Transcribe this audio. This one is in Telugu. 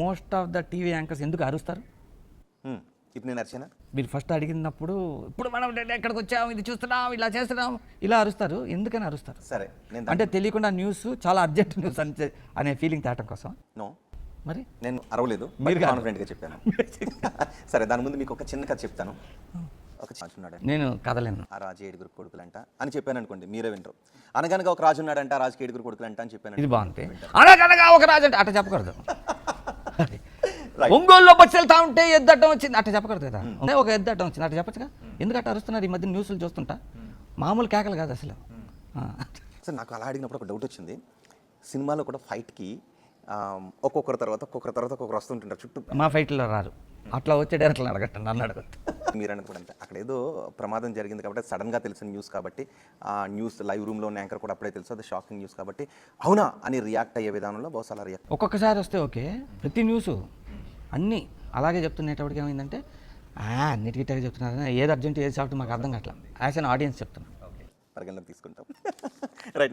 Most of the TV anchors ఎందుకు అరుస్తారు. ఇప్పుడు నేను అరిచానా? మీరు ఫస్ట్ అడిగినప్పుడు ఇప్పుడు మనం ఎక్కడికి వచ్చాం? ఇది చూస్తున్నాం? ఇలా చేస్తున్నాం? ఇలా అరుస్తారు. ఎందుకని అరుస్తారు? సరే నేను అంటే తెలియకుండా న్యూస్ చాలా అర్జెంట్ న్యూస్ అని అనే ఫీలింగ్ తేటం కోసం. నో. మరి? నేను అరవలేదు మీరు. కాన్ఫిడెంట్గా చెప్పాను. సరే దాని ముందు మీకు ఒక చిన్న కథ చెప్తాను. ఒక రాజు ఉన్నాడు. నేను కదలేను ఆ రాజు ఏడుగురు కొడుకులంట అని చెప్పాను అనుకోండి మీరే వింటారు అనగనగా ఒక రాజు ఉన్నాడంట ఆ రాజుకి ఏడుగురు కొడుకులంట అని చెప్పాను ఇది బాగుంది. అనగనగా ఒక రాజు అంటే అట్ట చెప్పకూడదు. ఒంగోలులో బస్సు వెళ్తా ఉంటే ఎద్దటం వచ్చింది. అట్ట చెప్పకూడదు కదా. అంటే ఒక ఎద్దటం వచ్చింది. అట్ట చెప్పచ్చుగా? ఎందుకు అట్ట అరుస్తున్నారు? ఈ మధ్య న్యూస్లు చూస్తుంటా. మామూలు కేకలు కాదు అసలు. సార్ నాకు అలా అడిగినప్పుడు ఒక డౌట్ వచ్చింది. సినిమాలో కూడా ఫైట్కి ఒక్కొక్కరి తర్వాత ఒక్కొక్కరి తర్వాత ఒక్కొక్కరు వస్తుంటుంటారు చుట్టూ. మా ఫైట్లో రారు. అట్లా వచ్చే డైరెక్ట్లు అడగట్టండి నన్ను అడగద్దు. మీరు అన్నది కూడా అంతే. అక్కడ ఏదో ప్రమాదం జరిగింది కాబట్టి సడన్గా తెలిసిన న్యూస్ కాబట్టి ఆ న్యూస్ లైవ్ రూమ్లో ఉన్న యాంకర్ కూడా అప్పుడే తెలుసు. అది షాకింగ్ న్యూస్ కాబట్టి అవునా అని రియాక్ట్ అయ్యే విధానంలో బహుశా రియాక్ట్ ఒక్కొక్కసారి వస్తే ఓకే. ప్రతి న్యూస్ అన్నీ అలాగే చెప్తున్నప్పటికి ఏమైందంటే అన్నిటికీ చెప్తున్నారు ఏది అర్జెంట్ ఏది సాఫ్ట్ మాకు అర్థం కావట్లేదు యాజ్ అన్ ఆడియన్స్ చెప్తున్నాను పరిగణలోకి తీసుకుంటాం. రైట్.